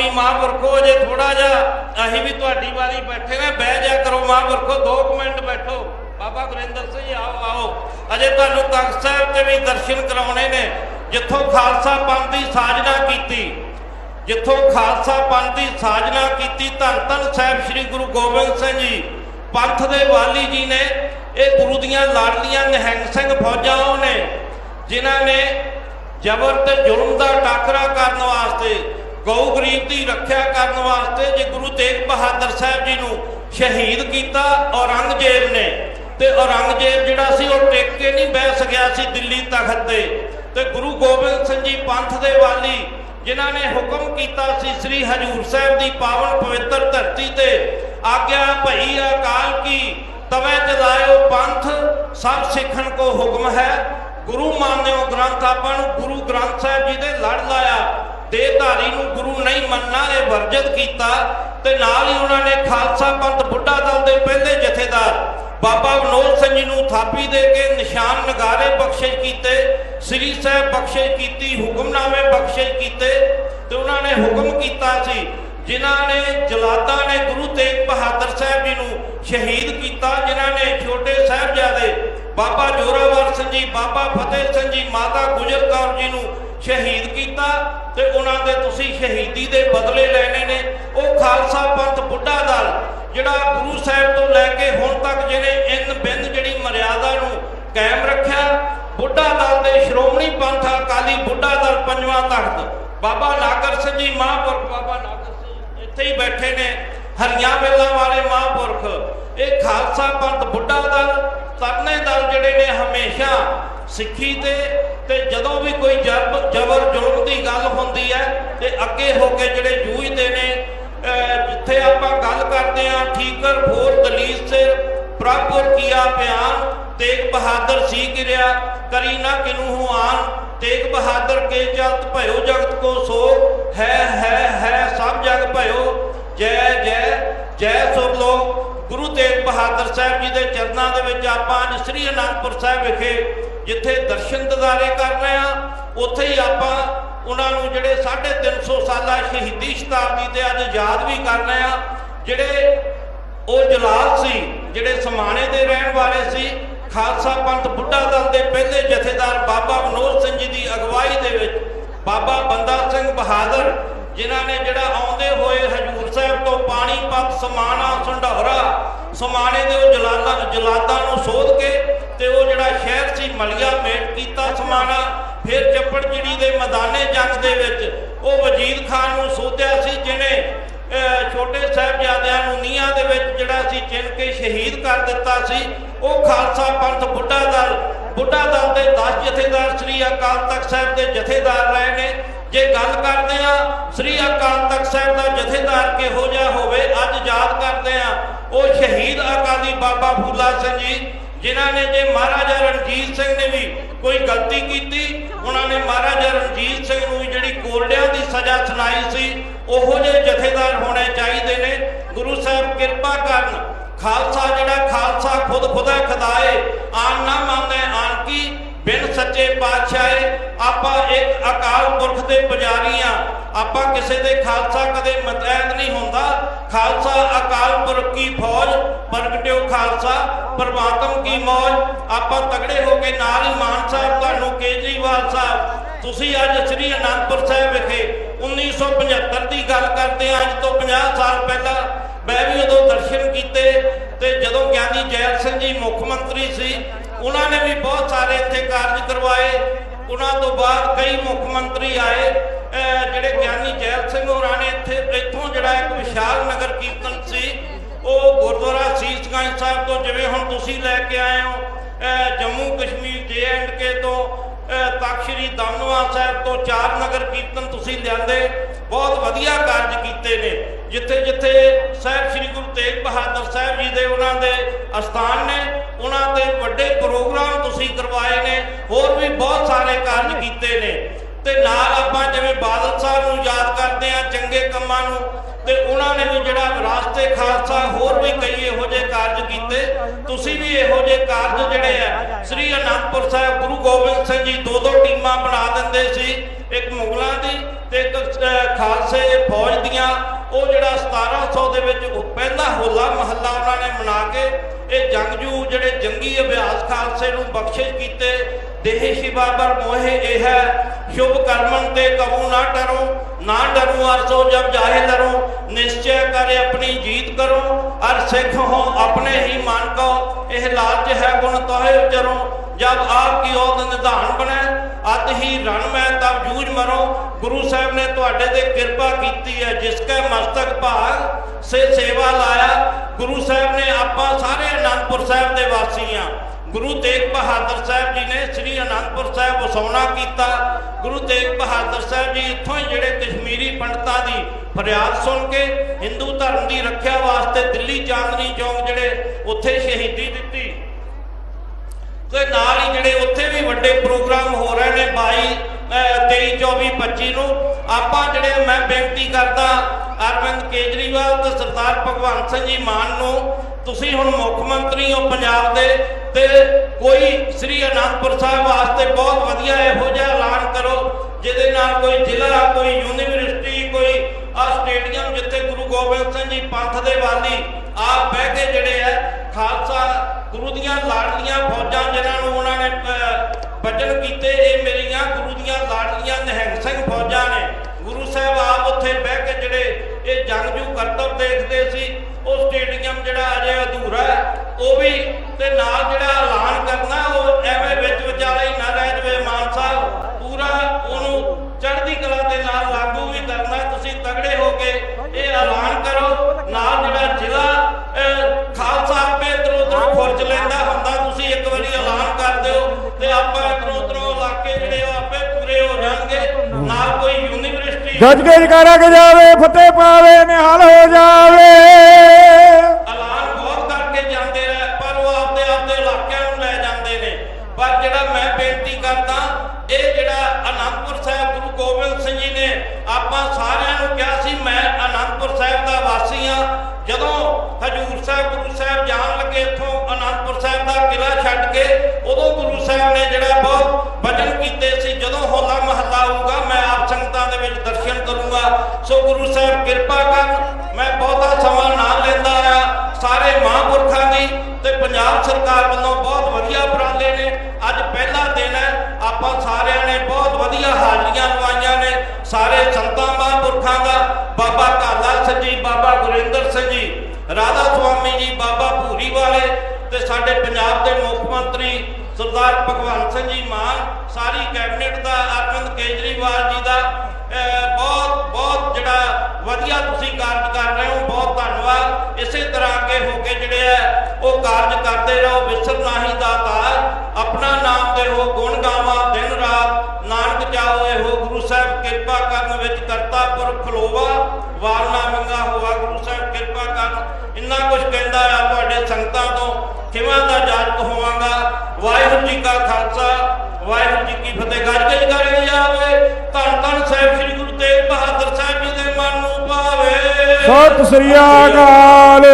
ਸਵਾਮੀ ਮਹਾਂਪੁਰਖੋ, ਅਜੇ ਥੋੜਾ ਜਿਹਾ ਅਸੀਂ ਵੀ ਤੁਹਾਡੀ ਵਾਰੀ ਬੈਠੇ ਨੇ, ਬਹਿ ਜਾ ਕਰੋ ਮਹਾਂਪੁਰਖੋ 2 ਮਿੰਟ ਬੈਠੋ। ਬਾਬਾ ਗੁਰਿੰਦਰ ਸਿੰਘ ਆਓ ਆਓ। ਅਜੇ ਤੁਹਾਨੂੰ ਤਖਤ ਸਾਹਿਬ ਤੇ ਵੀ ਦਰਸ਼ਨ ਕਰਾਉਣੇ ਨੇ। ਜਿੱਥੋਂ ਖਾਲਸਾ ਪੰਥ ਦੀ ਸਾਜਨਾ ਕੀਤੀ, ਜਿੱਥੋਂ ਖਾਲਸਾ ਪੰਥ ਦੀ ਸਾਜਨਾ ਕੀਤੀ, ਧੰਨ ਧੰਨ ਸਾਹਿਬ ਸ੍ਰੀ ਗੁਰੂ ਗੋਬਿੰਦ ਸਿੰਘ ਜੀ, ਪੰਥ ਦੇ ਵਾਲੀ ਜੀ ਨੇ, ਇਹ ਗੁਰੂ ਦੀਆਂ ਲਾਡਲੀਆਂ ਨਿਹੰਗ ਸਿੰਘ ਫੌਜਾਂ ਉਹ ਨੇ, ਜਿਨ੍ਹਾਂ ਨੇ ਜ਼ਬਰ ਤੇ ਜ਼ੁਲਮ ਦਾ ਟਾਕਰਾ ਕਰਨ ਵਾਸਤੇ ਗਊ ਗਰੀਬ ਦੀ ਰੱਖਿਆ ਕਰਨ ਵਾਸਤੇ ਜੇ ਗੁਰੂ ਤੇਗ ਬਹਾਦਰ ਸਾਹਿਬ ਜੀ ਨੂੰ ਸ਼ਹੀਦ ਕੀਤਾ ਔਰੰਗਜ਼ੇਬ ਨੇ, ਤੇ ਔਰੰਗਜ਼ੇਬ ਜਿਹੜਾ ਸੀ ਉਹ ਟਿਕ ਕੇ ਨਹੀਂ ਬਹਿ ਸਕਿਆ ਸੀ ਦਿੱਲੀ ਤਖਤ ਤੇ। ਤੇ ਗੁਰੂ ਗੋਬਿੰਦ ਸਿੰਘ ਜੀ ਪੰਥ ਦੇ ਵਾਲੀ, ਜਿਨ੍ਹਾਂ ਨੇ ਹੁਕਮ ਕੀਤਾ ਸੀ ਸ੍ਰੀ ਹਜੂਰ ਸਾਹਿਬ ਦੀ ਪਾਵਨ ਪਵਿੱਤਰ ਧਰਤੀ ਤੇ, ਆਗਿਆ ਭਈ ਅਕਾਲ ਕੀ, ਤਵੇ ਜਲਾਇਓ ਪੰਥ, ਸਭ ਸਿੱਖਣ ਕੋ ਹੁਕਮ ਹੈ। ਗੁਰੂ ਮਾਨਿਓ ਗ੍ਰੰਥ ਆਪਾਂ ਨੂੰ ਗੁਰੂ ਗ੍ਰੰਥ ਸਾਹਿਬ ਜੀ ਦੇ ਲੜ ਲਾਇਆ। ਦੇਹਧਾਰੀ ਨੂੰ ਗੁਰੂ ਨਹੀਂ ਮੰਨਣਾ ਇਹ ਵਰਜਿਤ ਕੀਤਾ ਤੇ ਨਾਲ ਹੀ ਉਹਨਾਂ ਨੇ ਖਾਲਸਾ ਪੰਥ ਬੁੱਢਾ ਦਲ ਦੇ ਪਹਿਲੇ ਜਥੇਦਾਰ ਬਾਬਾ ਵਿਨੋਦ ਸਿੰਘ ਜੀ ਨੂੰ ਥਾਪੀ ਦੇ ਕੇ ਨਿਸ਼ਾਨ ਨਗਾਰੇ ਬਖਸ਼ਿਸ਼ ਕੀਤੇ, ਸ੍ਰੀ ਸਾਹਿਬ ਬਖਸ਼ਿਸ਼ ਕੀਤੀ, ਹੁਕਮਨਾਮੇ ਬਖਸ਼ਿਸ਼ ਕੀਤੇ ਤੇ ਉਹਨਾਂ ਨੇ ਹੁਕਮ ਕੀਤਾ ਸੀ, ਜਿਨ੍ਹਾਂ ਨੇ ਜਲਾਦਾਂ ਨੇ ਗੁਰੂ ਤੇਗ ਬਹਾਦਰ ਸਾਹਿਬ ਜੀ ਨੂੰ ਸ਼ਹੀਦ ਕੀਤਾ, ਜਿਨ੍ਹਾਂ ਨੇ ਛੋਟੇ ਸਾਹਿਬਜ਼ਾਦੇ ਬਾਬਾ ਜੋਰਾਵਰ ਸਿੰਘ ਜੀ, ਬਾਬਾ ਫਤਿਹ ਸਿੰਘ ਜੀ, ਮਾਤਾ ਗੁਜਰ ਕੌਰ ਜੀ ਨੂੰ ਸ਼ਹੀਦ ਕੀਤਾ ਤੇ ਉਹਨਾਂ ਦੇ ਤੁਸੀਂ ਸ਼ਹੀਦੀ ਦੇ ਬਦਲੇ ਲੈਣੇ ਨੇ। ਉਹ ਖਾਲਸਾ ਪੰਥ ਬੁੱਢਾ ਦਲ, ਜਿਹੜਾ ਗੁਰੂ ਸਾਹਿਬ ਤੋਂ ਲੈ ਕੇ ਹੁਣ ਤੱਕ ਜਿਹਨੇ ਇਨ ਬਿੰਦ ਜਿਹੜੀ ਮਰਿਆਦਾ ਨੂੰ ਕਾਇਮ ਰੱਖਿਆ, ਬੁੱਢਾ ਦਲ ਦੇ ਸ਼੍ਰੋਮਣੀ ਪੰਥ ਅਕਾਲੀ ਬੁੱਢਾ ਦਲ ਪੰਜਵਾਂ ਤਖਤ, ਬਾਬਾ ਨਾਗਰ ਸਿੰਘ ਜੀ ਮਹਾਂਪੁਰਖ ਬਾਬਾ ਨਾਗਰ ਸਿੰਘ ਇੱਥੇ ਹੀ ਬੈਠੇ ਨੇ। ਹਰੀਆਂ ਵੇਲਾਂ ਵਾਲੇ ਮਹਾਂਪੁਰਖ, ਇਹ ਖਾਲਸਾ ਪੰਥ ਬੁੱਢਾ ਦਲ ਤਰਨੇ ਦਲ ਜਿਹੜੇ ਨੇ ਹਮੇਸ਼ਾ ਸਿੱਖੀ ਤੇ ਤੇ ਜਦੋਂ ਵੀ ਕੋਈ ਜਬਰ ਜਬਰ ਜ਼ੁਲਮ ਦੀ ਗੱਲ ਹੁੰਦੀ ਹੈ, ਤੇ ਅੱਗੇ ਹੋ ਕੇ ਜਿਹੜੇ ਜੂਝਦੇ ਨੇ ਜਿੱਥੇ ਆਪਾਂ ਗੱਲ ਕਰਦੇ ਆ ਠੀਕਰ, ਫੋਰ, ਦਲੀਲ, ਸਿਰ, ਪ੍ਰਭੁਰ ਕੀਆ ਬਿਆਨ, ਤੇਗ ਬਹਾਦਰ ਸੀ ਕਿਰਿਆ ਕਰੀ ਨਾ ਕਿਨੂ ਹੁਆਨ ਤੇਗ ਬਹਾਦਰ ਕੇ ਚਲਤ ਭਇਓ ਜਗਤ ਕੋ ਸੋ ਹੈ ਹੈ ਹੈ, ਸਭ ਜਗ ਭਇਓ ਜੈ ਜੈ ਜੈ ਸੁਰ ਲੋਕ। ਗੁਰੂ ਤੇਗ ਬਹਾਦਰ ਸਾਹਿਬ ਜੀ ਦੇ ਚਰਨਾਂ ਦੇ ਵਿੱਚ ਆਪਾਂ ਅੱਜ ਸ੍ਰੀ ਅਨੰਦਪੁਰ ਸਾਹਿਬ ਵਿਖੇ ਜਿੱਥੇ ਦਰਸ਼ਨ ਦਿਦਾਰੇ ਕਰ ਰਹੇ ਆ ਉੱਥੇ ਹੀ ਆਪਾਂ ਉਹਨਾਂ ਨੂੰ ਜਿਹੜੇ 350 ਸਾਲਾ ਸ਼ਹੀਦੀ ਸ਼ਤਾਬਦੀ ਤੇ ਅੱਜ ਯਾਦ ਵੀ ਕਰ ਰਹੇ ਆ ਜਿਹੜੇ ਉਹ ਜਲਾਲ ਸੀ, ਜਿਹੜੇ ਸਮਾਣੇ ਦੇ ਰਹਿਣ ਵਾਲੇ ਸੀ, ਖਾਲਸਾ ਪੰਥ ਬੁੱਢਾ ਦਲ ਦੇ ਪਹਿਲੇ ਜਥੇਦਾਰ ਬਾਬਾ ਪਾਣੀਪਤ ਸਮਾਣਾ ਸੰਢੌਰਾ ਸਮਾਣੇ ਦੇ ਉਹ ਜਲਾਲਾਂ ਜਲਾਦਾਂ ਨੂੰ ਸੋਧ ਕੇ ਤੇ ਉਹ ਜਿਹੜਾ ਸ਼ਹਿਰ ਸੀ ਮਲਿਆ, ਮੇਟ ਕੀਤਾ ਸਮਾਣਾ, ਫਿਰ ਚੱਪੜ ਚਿੜੀ ਦੇ ਮੈਦਾਨੇ ਜੰਗ ਦੇ ਵਿੱਚ ਉਹ ਵਜੀਦ ਖਾਨ ਨੂੰ ਸੋਧਿਆ ਸੀ, ਜਿਹਨੇ ਛੋਟੇ ਸਾਹਿਬਜ਼ਾਦਿਆਂ ਨੂੰ ਨੀਹਾਂ ਦੇ ਵਿੱਚ ਜਿਹੜਾ ਸੀ ਚਿਣ ਕੇ ਸ਼ਹੀਦ ਕਰ ਦਿੱਤਾ ਸੀ। ਉਹ ਖਾਲਸਾ ਪੰਥ ਬੁੱਢਾ ਦਲ ਬੁੱਢਾ ਦਲ ਦੇ 10 ਜਥੇਦਾਰ ਸ੍ਰੀ ਅਕਾਲ ਤਖਤ ਸਾਹਿਬ ਦੇ ਜਥੇਦਾਰ ਰਹੇ ਨੇ। ਜੇ ਕਰਦੇ ਆ ਸ੍ਰੀ ਅਕਾਲ ਤਖਤ ਸਾਹਿਬ ਦਾ ਜਥੇਦਾਰ ਕਿਹੋ ਜਿਹਾ ਹੋਵੇ, ਅੱਜ ਯਾਦ ਕਰਦੇ ਆ ਉਹ ਸ਼ਹੀਦ ਅਕਾਲੀ ਬਾਬਾ ਫੂਲਾ ਸਿੰਘ ਜੀ, ਜਿਨ੍ਹਾਂ ਨੇ ਜੇ ਮਹਾਰਾਜਾ ਰਣਜੀਤ ਸਿੰਘ ਨੇ ਵੀ ਕੋਈ ਗਲਤੀ ਕੀਤੀ, ਉਹਨਾਂ ਨੇ ਮਹਾਰਾਜਾ ਰਣਜੀਤ ਸਿੰਘ ਨੂੰ ਵੀ ਜਿਹੜੀ ਕੋਰੜਿਆਂ ਦੀ ਸਜ਼ਾ ਸੁਣਾਈ ਸੀ, ਉਹੋ ਜਿਹੇ ਜਥੇਦਾਰ ਹੋਣੇ ਚਾਹੀਦੇ ਨੇ। ਗੁਰੂ ਸਾਹਿਬ ਕਿਰਪਾ ਕਰਨ, ਖਾਲਸਾ ਜਿਹੜਾ ਖਾਲਸਾ ਖੁਦ ਖੁਦਾ ਖੁਦਾਏ ਆਨ ਨਾ ਮੰਨੈ, ਆਨ ਕੀ ਬਿਨ ਸੱਚੇ ਪਾਤਸ਼ਾਹੇ ਆਪਾਂ ਇੱਕ ਅਕਾਲ ਪੁਰਖ ਦੇ ਪੁਜਾਰੀ ਆ। ਆਪਾਂ ਕਿਸੇ ਦੇ ਖਾਲਸਾ ਕਦੇ ਮਤੈਦ ਨਹੀਂ ਹੁੰਦਾ। ਖਾਲਸਾ ਅਕਾਲ ਪੁਰਖ ਕੀ ਫੌਜ, ਪ੍ਰਗਟਿਓ ਖਾਲਸਾ, ਪਰਮਾਤਮ ਕੀ ਮੌਜ। ਆਪਾਂ ਤਗੜੇ ਹੋ ਕੇ ਨਾਲ ਹੀ ਮਾਨ ਸਾਹਿਬ, ਤੁਹਾਨੂੰ ਕੇਜਰੀਵਾਲ ਸਾਹਿਬ, ਤੁਸੀਂ ਅੱਜ ਸ੍ਰੀ ਅਨੰਦਪੁਰ ਸਾਹਿਬ ਵਿਖੇ 1975 ਦੀ ਗੱਲ ਕਰਦੇ ਆ। ਅੱਜ ਤੋਂ 50 ਸਾਲ ਪਹਿਲਾਂ ਮੈਂ ਵੀ ਉਦੋਂ ਦਰਸ਼ਨ ਕੀਤੇ ਤੇ ਜਦੋਂ ਗਿਆਨੀ ਜੈਲ ਸਿੰਘ ਜੀ ਮੁੱਖ ਮੰਤਰੀ ਸੀ ਉਹਨਾਂ ਨੇ ਵੀ ਬਹੁਤ ਸਾਰੇ ਇੱਥੇ ਕਾਰਜ ਕਰਵਾਏ। ਉਹਨਾਂ ਤੋਂ ਬਾਅਦ ਕਈ ਮੁੱਖ ਮੰਤਰੀ ਆਏ ਜਿਹੜੇ ਗਿਆਨੀ ਜੈਲ ਸਿੰਘ ਹੋਰਾਂ ਨੇ ਇੱਥੇ, ਇੱਥੋਂ ਜਿਹੜਾ ਇੱਕ ਵਿਸ਼ਾਲ ਨਗਰ ਕੀਰਤਨ ਸੀ, ਉਹ ਗੁਰਦੁਆਰਾ ਸੀਸਗੰਜ ਸਾਹਿਬ ਤੋਂ, ਜਿਵੇਂ ਹੁਣ ਤੁਸੀਂ ਲੈ ਕੇ ਆਏ ਹੋ ਜੰਮੂ ਕਸ਼ਮੀਰ ਜੇ ਐਂਡ ਕੇ ਤੋਂ, ਅਹ ਤਖ਼ਤ ਸ੍ਰੀ ਦਮਨਵਾ ਸਾਹਿਬ ਤੋਂ ਚਾਰ ਨਗਰ ਕੀਰਤਨ ਤੁਸੀਂ ਲਿਆਂਦੇ। ਬਹੁਤ ਵਧੀਆ ਕਾਰਜ ਕੀਤੇ ਨੇ। ਜਿੱਥੇ ਜਿੱਥੇ ਸਾਹਿਬ ਸ੍ਰੀ ਗੁਰੂ ਤੇਗ ਬਹਾਦਰ ਸਾਹਿਬ ਜੀ ਦੇ ਉਹਨਾਂ ਦੇ ਅਸਥਾਨ ਨੇ ਉਹਨਾਂ ਤੇ ਵੱਡੇ ਪ੍ਰੋਗਰਾਮ ਤੁਸੀਂ ਕਰਵਾਏ ਨੇ, ਹੋਰ ਵੀ ਬਹੁਤ ਸਾਰੇ ਕਾਰਜ ਕੀਤੇ ਨੇ। ਤੇ ਨਾਲ ਆਪਾਂ ਜਿਵੇਂ ਬਾਦਲ ਸਾਹਿਬ ਨੂੰ ਯਾਦ ਕਰਦੇ ਆ ਚੰਗੇ ਕੰਮਾਂ ਨੂੰ, ਤੇ ਉਹਨਾਂ ਨੇ ਵੀ ਜਿਹੜਾ ਵਿਰਾਸਤੇ ਖਾਲਸਾ ਹੋਰ ਵੀ ਕਈ ਇਹੋ ਜਿਹੇ ਕਾਰਜ ਕੀਤੇ। ਤੁਸੀਂ ਵੀ ਇਹੋ ਜਿਹੇ ਕਾਰਜ ਜਿਹੜੇ ਆ, ਸ੍ਰੀ ਅਨੰਦਪੁਰ ਸਾਹਿਬ ਗੁਰੂ ਗੋਬਿੰਦ ਸਿੰਘ ਜੀ ਦੋ ਦੋ ਟੀਮਾਂ ਬਣਾ ਦਿੰਦੇ ਸੀ। ਇੱਕ ਮੁਗਲਾਂ ਦੀ ਤੇ ਇੱਕ ਖਾਲਸੇ ਫੌਜ ਦੀਆਂ। ਉਹ ਜਿਹੜਾ 1700 ਦੇ ਵਿੱਚ ਪਹਿਲਾ ਹੋਲਾ ਮਹੱਲਾ ਉਹਨਾਂ ਨੇ ਮਨਾ ਕੇ ਇਹ ਜੰਗਜੂ ਜਿਹੜੇ ਜੰਗੀ ਅਭਿਆਸ ਖਾਲਸੇ ਨੂੰ ਬਖਸ਼ਿਸ਼ ਕੀਤੇ, ਦੇਹ ਸ਼ਿਵਾਬਰ ਮੋਹਿ ਇਹ ਹੈ, ਸ਼ੁਭ ਕਰਮਨ ਤੇ ਕਬੂ ਨਾ ਡਰੋ, ਨਾ ਡਰੂ ਅਰਸੋ ਜਬ ਜਾਹੇ ਲਰੋ ਨਿਸ਼ਚੈ ਕਰ ਆਪਣੀ ਜੀਤ ਕਰੋ, ਅਰ ਸਿੱਖ ਹੋ ਆਪਣੇ ਹੀ ਮਨ ਕੋ, ਇਹ ਲਾਲਚ ਹੈ ਗੁਣ ਤੋਹਿ ਉਚਰੋ, ਜਬ ਆਪ ਕੀ ਔਦ ਨਿਧਾਨ ਬਣੇ, ਅਤ ਹੀ ਰਣ ਮੈਂ ਤਬ ਜੂਝ ਮਰੋ, ਗੁਰੂ ਸਾਹਿਬ ਨੇ ਤੁਹਾਡੇ ਤੇ ਕਿਰਪਾ ਕੀਤੀ ਹੈ, ਜਿਸ ਕੈ ਮਸਤਕ ਭਾਗ, ਸੇ ਸੇਵਾ ਲਾਇਆ, ਗੁਰੂ ਸਾਹਿਬ ਨੇ ਆਪਾਂ ਸਾਰੇ ਅਨੰਦਪੁਰ ਸਾਹਿਬ ਦੇ ਵਾਸੀ ਆ। ਗੁਰੂ ਤੇਗ ਬਹਾਦਰ ਸਾਹਿਬ ਜੀ ਨੇ ਸ੍ਰੀ ਅਨੰਦਪੁਰ ਸਾਹਿਬ ਵਸਾਉਣਾ ਕੀਤਾ। ਗੁਰੂ ਤੇਗ ਬਹਾਦਰ ਸਾਹਿਬ ਜੀ ਇੱਥੋਂ ਹੀ ਜਿਹੜੇ ਕਸ਼ਮੀਰੀ ਪੰਡਤਾਂ ਦੀ ਫਰਿਆਦ ਸੁਣ ਕੇ ਹਿੰਦੂ ਧਰਮ ਦੀ ਰੱਖਿਆ ਵਾਸਤੇ ਦਿੱਲੀ ਚਾਂਦਨੀ ਚੌਂਕ ਜਿਹੜੇ ਉੱਥੇ ਸ਼ਹੀਦੀ ਦਿੱਤੀ। ਤੇ ਨਾਲ ਹੀ ਜਿਹੜੇ ਉੱਥੇ ਵੀ ਵੱਡੇ ਪ੍ਰੋਗਰਾਮ ਹੋ ਰਹੇ ਨੇ 22 23 24 25 ਨੂੰ ਆਪਾਂ ਜਿਹੜੇ ਮੈਂ ਬੇਨਤੀ ਕਰਦਾ, ਅਰਵਿੰਦ ਕੇਜਰੀਵਾਲ ਤੇ ਸਰਦਾਰ ਭਗਵੰਤ ਸਿੰਘ ਜੀ ਮਾਨ ਨੂੰ, ਤੁਸੀਂ ਹੁਣ ਮੁੱਖ ਮੰਤਰੀ ਹੋ ਪੰਜਾਬ ਦੇ ਤੇ ਕੋਈ ਸ੍ਰੀ ਅਨੰਦਪੁਰ ਸਾਹਿਬ ਵਾਸਤੇ ਬਹੁਤ ਵਧੀਆ ਇਹੋ ਜਿਹਾ ਐਲਾਨ ਕਰੋ, ਜਿਹਦੇ ਨਾਲ ਕੋਈ ਜ਼ਿਲ੍ਹਾ, ਕੋਈ ਯੂਨੀਵਰਸਿਟੀ, ਕੋਈ ਆ ਸਟੇਡੀਅਮ ਜਿੱਥੇ ਗੁਰੂ ਗੋਬਿੰਦ ਸਿੰਘ ਜੀ ਪੰਥ ਦੇ ਵਾਲੀ ਆਪ ਬਹਿ ਕੇ ਜਿਹੜੇ ਆ, ਖਾਲਸਾ ਗੁਰੂ ਦੀਆਂ ਲਾਡਲੀਆਂ ਫੌਜਾਂ, ਜਿਨ੍ਹਾਂ ਨੂੰ ਉਹਨਾਂ ਨੇ ਅਹ, ਕੀਤੇ ਇਹ ਮੇਰੀਆਂ ਗੁਰੂ ਦੀਆਂ ਲਾਡਲੀਆਂ ਨਿਹੰਗ ਸਿੰਘ ਫੌਜਾਂ ਨੇ। ਗੁਰੂ ਸਾਹਿਬ ਆਪ ਉੱਥੇ ਬਹਿ ਕੇ ਜਿਹੜੇ ਇਹ ਜੰਗਜੂ ਕਰਤਵ ਦੇਖਦੇ ਸੀ ਉਹ ਸਟੇਡੀਅਮ ਜਿਹੜਾ ਅਜੇ ਅਧੂਰਾ ਹੈ ਉਹ ਵੀ ਤੇ ਨਾਲ ਜਿਹੜਾ ਐਲਾਨ ਕਰਨਾ ਉਹ ਐਵੇਂ ਵਿੱਚ ਵਿਚਾਲੇ ਹੀ ਨਾ ਰਹਿ ਜਵੇ ਮਾਨ ਸਾਹਿਬ। ਪੂਰਾ ਉਹਨੂੰ ਚੜ੍ਹਦੀ ਕਲਾ ਦੇ ਨਾਲ ਲਾਗੂ ਵੀ ਕਰਨਾ ਤੁਸੀਂ ਤਗੜੇ ਹੋ ਕੇ ਇਹ ਐਲਾਨ ਕਰੋ ਨਾਲ ਜਿਹੜਾ ਗੱਜ ਗੱਜ ਕਰਾ ਜਾਵੇ ਫਤਿਹ ਪਾਵੇ, ਨਿਹਾਲ ਹੋ ਜਾਵੇ। ਐਲਾਨ ਬਹੁਤ ਕਰਕੇ ਜਾਂਦੇ ਨੇ, ਪਰ ਉਹ ਆਪਦੇ ਆਪਦੇ ਇਲਾਕਿਆਂ ਨੂੰ ਲੈ ਜਾਂਦੇ ਨੇ। ਪਰ ਜਿਹੜਾ ਮੈਂ ਬੇਨਤੀ ਕਰਦਾ, ਇਹ ਜਿਹੜਾ ਅਨੰਦਪੁਰ ਸਾਹਿਬ ਗੁਰੂ ਗੋਬਿੰਦ ਸਿੰਘ ਜੀ ਨੇ ਆਪਾਂ ਸਾਰਿਆਂ ਨੂੰ ਕਿਹਾ ਸੀ, ਮੈਂ ਅਨੰਦਪੁਰ ਸਾਹਿਬ ਦਾ ਵਾਸੀ ਆ ਜਦੋਂ ਹਜੂਰ ਸਾਹਿਬ, ਗੁਰੂ ਸਾਹਿਬ ਜਾਣ ਲੱਗੇ ਇੱਥੋਂ ਅਨੰਦਪੁਰ ਸਾਹਿਬ ਦਾ ਕਿਲਾ ਛੱਡ ਕੇ, ਉਦੋਂ ਗੁਰੂ ਸਾਹਿਬ ਨੇ ਜਿਹੜਾ ਬਹੁਤ ਵਚਨ ਕੀਤੇ ਸੀ, ਜਦੋਂ ਹੋਲਾ ਮਹੱਲਾ ਆਊਗਾ, ਮੈਂ ਵਿੱਚ ਦਰਸ਼ਨ ਕਰੂੰਗਾ। ਸੋ ਗੁਰੂ ਸਾਹਿਬ, ਕਿਰਪਾ ਕਰਨ ਮੈਂ ਬਹੁਤਾ ਸਮਾਂ ਨਾ ਲੈਂਦਾ ਆ। ਸਾਰੇ ਮਹਾਂਪੁਰਖਾਂ ਦੀ ਤੇ ਪੰਜਾਬ ਸਰਕਾਰ ਵੱਲੋਂ ਬਹੁਤ ਵਧੀਆ ਉਪਰਾਲੇ ਨੇ। ਅੱਜ ਪਹਿਲਾ ਦਿਨ ਹੈ। ਆਪਾਂ ਸਾਰਿਆਂ ਨੇ ਬਹੁਤ ਵਧੀਆ ਹਾਜ਼ਰੀਆਂ ਲਵਾਈਆਂ ਨੇ। ਸਾਰੇ ਸੰਤਾਂ ਮਹਾਂਪੁਰਖਾਂ ਦਾ। ਬਾਬਾ ਕਾਲਾ ਸਿੰਘ ਜੀ, ਬਾਬਾ ਗੁਰਿੰਦਰ ਸਿੰਘ ਜੀ, ਰਾਧਾ ਸੁਆਮੀ ਜੀ, ਬਾਬਾ ਭੂਰੀ ਵਾਲੇ ਤੇ ਸਾਡੇ ਪੰਜਾਬ ਦੇ ਮੁੱਖ ਮੰਤਰੀ ਸਰਦਾਰ ਭਗਵੰਤ ਸਿੰਘ ਜੀ ਮਾਨ, ਸਾਰੀ ਕੈਬਨਿਟ ਦਾ, ਅਰਵਿੰਦ ਕੇਜਰੀਵਾਲ ਜੀ ਦਾ ਬਹੁਤ ਬਹੁਤ ਜਿਹੜਾ ਵਧੀਆ ਤੁਸੀਂ ਕਾਰਜ ਕਰ ਰਹੇ ਹੋ, ਬਹੁਤ ਧੰਨਵਾਦ। ਇਸੇ ਤਰ੍ਹਾਂ ਅੱਗੇ ਹੋ ਕੇ ਜਿਹੜੇ ਹੈ ਉਹ ਕਾਰਜ ਕਰਦੇ ਰਹੋ। ਵਿਸਰ ਨਾਹੀ ਦਾਤਾਰ ਆਪਣਾ ਨਾਮ ਦੇ ਹੋ, ਗੁਣ ਗਾਵਾਂ, ਦਿਨ ਰਾਤ, ਨਾਨਕ ਜਾਓ ਇਹੋ ਗੁਰੂ ਸਾਹਿਬ ਕਿਰਪਾ ਕਰਨ ਵਿੱਚ ਕਰਤਾ ਪੁਰਖ ਖਲੋਵਾ ਵਾਰਨਾ ਮੰਗਾ ਹੋਵਾ ਗੁਰੂ ਸਾਹਿਬ ਕਿਰਪਾ ਕਰਨ। ਇੰਨਾ ਕੁਝ ਕਹਿੰਦਾ ਆ, ਤੁਹਾਡੇ ਸੰਗਤਾਂ ਤੋਂ ਕਿਵਾਂ ਦਾ ਜਾਜਕ ਹੋਵਾਂਗਾ? ਵਾਹਿਗੁਰੂ ਜੀ ਕਾ ਖਾਲਸਾ, ਵਾਹਿਗੁਰੂ ਜੀ ਕੀ ਫਤਿਹ। ਗੱਜ ਗੱਜ ਕਰੇ ਜਾਵੇ ਧੰਨ ਧੰਨ ਸਾਹਿਬ ਸਤਿ ਸ੍ਰੀ ਅਕਾਲ।